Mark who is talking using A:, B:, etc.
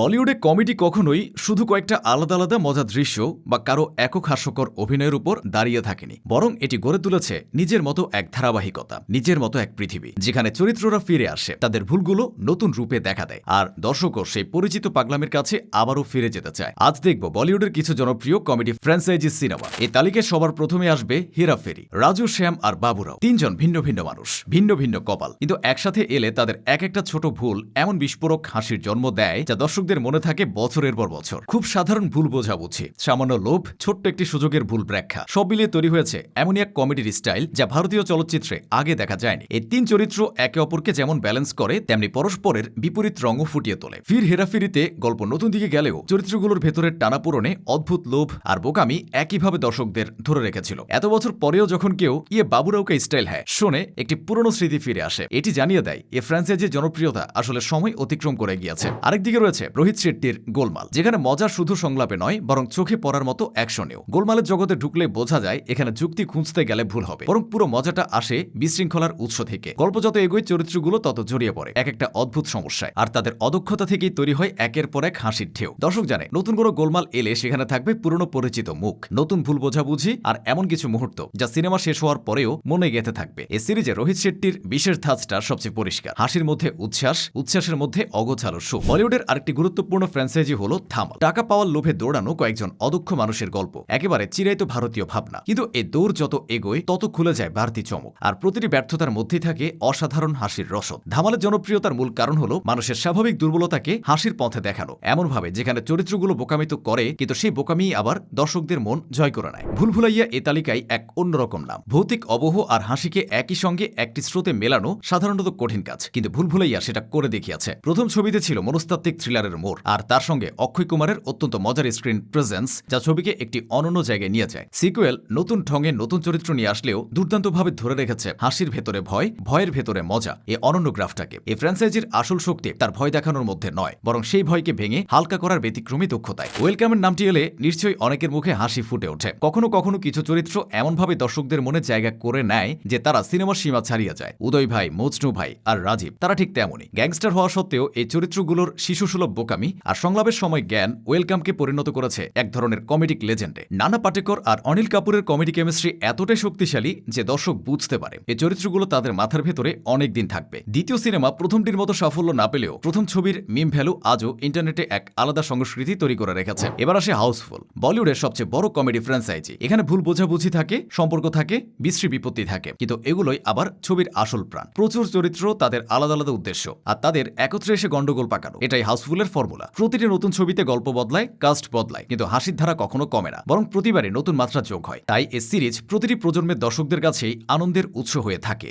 A: বলিউডে কমেডি কখনোই শুধু কয়েকটা আলাদা আলাদা মজার দৃশ্য বা কারও একক হাস্যকর অভিনয়ের উপর দাঁড়িয়ে থাকেনি। বরং এটি গড়ে তুলেছে নিজের মতো এক ধারাবাহিকতা, নিজের মতো এক পৃথিবী, যেখানে চরিত্ররা ফিরে আসে, তাদের ভুলগুলো নতুন রূপে দেখা দেয়, আর দর্শকও সেই পরিচিত পাগলামের কাছে আবারও ফিরে যেতে চায়। আজ দেখব বলিউডের কিছু জনপ্রিয় কমেডি ফ্র্যাঞ্চাইজি সিনেমা। এই তালিকায় সবার প্রথমে আসবে হেরাফেরি রাজু, শ্যাম আর বাবুরাও তিনজন ভিন্ন ভিন্ন মানুষ, ভিন্ন ভিন্ন কপাল। কিন্তু একসাথে এলে তাদের এক একটা ছোট ভুল এমন বিস্ফোরক হাসির জন্ম দেয় যা দর্শকদের মনে থাকে বছরের পর বছর। খুব সাধারণ ভুল বোঝাবুঝি, সামান্য লোভ, ছোট্ট একটি সুযোগের ভুল ব্যাখ্যা, সব মিলিয়ে তৈরি হয়েছে এমনই এক কমেডির স্টাইল যা ভারতীয় চলচ্চিত্রে আগে দেখা যায়নি। এই তিন চরিত্র একে অপরকে যেমন ব্যালেন্স করে, তেমনি পরস্পরের বিপরীত রঙও ফুটিয়ে তোলে। ফির হেরাফেরিতে গল্প নতুন দিকে গেলেও চরিত্রগুলোর ভেতরের টানাপূরণে অদ্ভুত লোভ আর বোকামি একইভাবে দর্শকদের ধরে রেখেছিল। এত বছর পরেও যখন কেউ ইয়ে বাবুরাওকে স্টাইল হ্যায়, শোনে একটি পুরনো স্মৃতি ফিরে আসে। এটি জানিয়ে দেয়, এ ফ্র্যাঞ্চাইজির জনপ্রিয়তা আসলে সময় অতিক্রম করে গিয়েছে। আরেকদিকে রয়েছে রোহিত শেট্টির গোলমাল, যেখানে মজা শুধু সংলাপে নয়, বরং চোখে পড়ার মতো অ্যাকশনেও। গোলমালের জগতে ঢুকলে বোঝা যায়, এখানে যুক্তি খুঁজতে গেলে ভুল হবে। বরং পুরো মজাটা আসে বিশৃঙ্খলার উৎস থেকে। গল্প যত এগোয়, চরিত্রগুলো তত জড়িয়ে পড়ে। এক একটা অদ্ভুত সমস্যায়। আর তাদের অদক্ষতা থেকেই তৈরি হয় একের পর এক হাসির ঢেউ। দর্শক জানে, নতুন কোনো গোলমাল এলে সেখানে থাকবে পুরনো পরিচিত মুখ, নতুন ভুল বোঝাবুঝি আর এমন কিছু মুহূর্ত, যা সিনেমা শেষ হওয়ার পরেও মনে গেঁথে থাকবে। এ সিরিজে রোহিত শেট্টির বিশেষ ধাঁচটা সবচেয়ে পরিষ্কার। হাসির মধ্যে উচ্ছ্বাস, উচ্ছ্বাসের মধ্যে অগোছালো সুখ। বলিউডের আরেকটি গুরুত্বপূর্ণ ফ্র্যাঞ্চাইজি হল থামাল। টাকা পাওয়ার লোভে দৌড়ানো কয়েকজন অদক্ষ মানুষের গল্প। একেবারে চিরায়ত ভারতীয় ভাবনা। কিন্তু এই দৌড় যত এগোয়, তত খুলে যায় বাড়তি চমক। আর প্রতিটি ব্যর্থতার মধ্যেই থাকে অসাধারণ হাসির রসদ। ধামালের জনপ্রিয়তার মূল কারণ হল মানুষের স্বাভাবিক দুর্বলতাকে হাসির পথে দেখানো। এমনভাবে যেখানে চরিত্রগুলো বোকামিত করে, কিন্তু সেই বোকামি আবার দর্শকদের মন জয় করে নেয়। ভুল ভুলাইয়া এ তালিকায় এক অন্যরকম নাম। ভৌতিক অবহ আর হাসিকে একই সঙ্গে একটি স্রোতে মেলানো সাধারণত কঠিন কাজ। কিন্তু ভুল ভুলাইয়া সেটা করে দেখিয়াছে। প্রথম ছবিতে ছিল মনস্তাত্ত্বিক থ্রিলারের মোড়। আর তার সঙ্গে অক্ষয় কুমারের অত্যন্ত মজার স্ক্রিন প্রেজেন্স যা ছবিকে একটি অনন্য জায়গায় নিয়ে যায়। সিকুয়েল নতুন ঢঙে নতুন চরিত্র নিয়ে আসলেও দুর্দান্তভাবে ধরে রেখেছে হাসির ভেতরে ভয়, ভয়ের ভেতরে মজা, এ অনন্য গ্রাফটাকে। এই ফ্র্যাঞ্চাইজির আসল শক্তি তার ভয় দেখানোর মধ্যে নয়, বরং সেই ভয়কে ভেঙে হালকা করার ব্যতিক্রমী দক্ষতায়। ওয়েলকামের নামটি এলে নিশ্চয়ই অনেকের মুখে হাসি ফুটে ওঠে। কখনো কখনো কিছু চরিত্র এমনভাবে দর্শকদের মনে জায়গা করে নেয় যে তারা সিনেমার সীমা ছাড়িয়ে যায়। উদয় ভাই, মজনু ভাই আর রাজীব, তারা ঠিক তেমনই। গ্যাংস্টার হওয়া সত্ত্বেও এই চরিত্রগুলোর শিশুসুলভ বোকামি আর সংলাপের সময় জ্ঞান ওয়েলকামকে পরিণত করেছে এক ধরনের কমেডিক লেজেন্ডে। নানা পাটেকর আর অনিল কাপুরের কমেডি কেমিস্ট্রি এতটাই শক্তিশালী যে দর্শক বুঝতে পারে। এই চরিত্রগুলো তাদের মাথার ভেতরে অনেক দিন থাকবে। দ্বিতীয় সিনেমা প্রথমটির মতো সাফল্য না পেলেও প্রথম ছবির মিম ভ্যালু আজও ইন্টারনেটে এক আলাদা সংস্কৃতি তৈরি করে রেখেছে। এবার আসে হাউসফুল, বলিউডের সবচেয়ে বড় কমেডি ফ্র্যাঞ্চাইজি। এখানে ভুল বোঝাবুঝি থাকে, সম্পর্ক থাকে, বিশ্রী বিপত্তি থাকে। কিন্তু এগুলোই আবার ছবির আসল প্রাণ। প্রচুর চরিত্র তাদের আলাদা আলাদা উদ্দেশ্য, আর তাদের একত্রে এসে গন্ডগোল পাকানো। এটাই হাউসফুলের ফর্মুলা। প্রতিটি নতুন ছবিতে গল্প বদলায় কাস্ট বদলায়, কিন্তু হাসির ধারা কখনো কমে না, বরং প্রতিবারে নতুন মাত্রা যোগ হয়। তাই এ সিরিজ প্রতিটি প্রজন্মের দর্শকদের কাছেই আনন্দের উৎস হয়ে থাকে।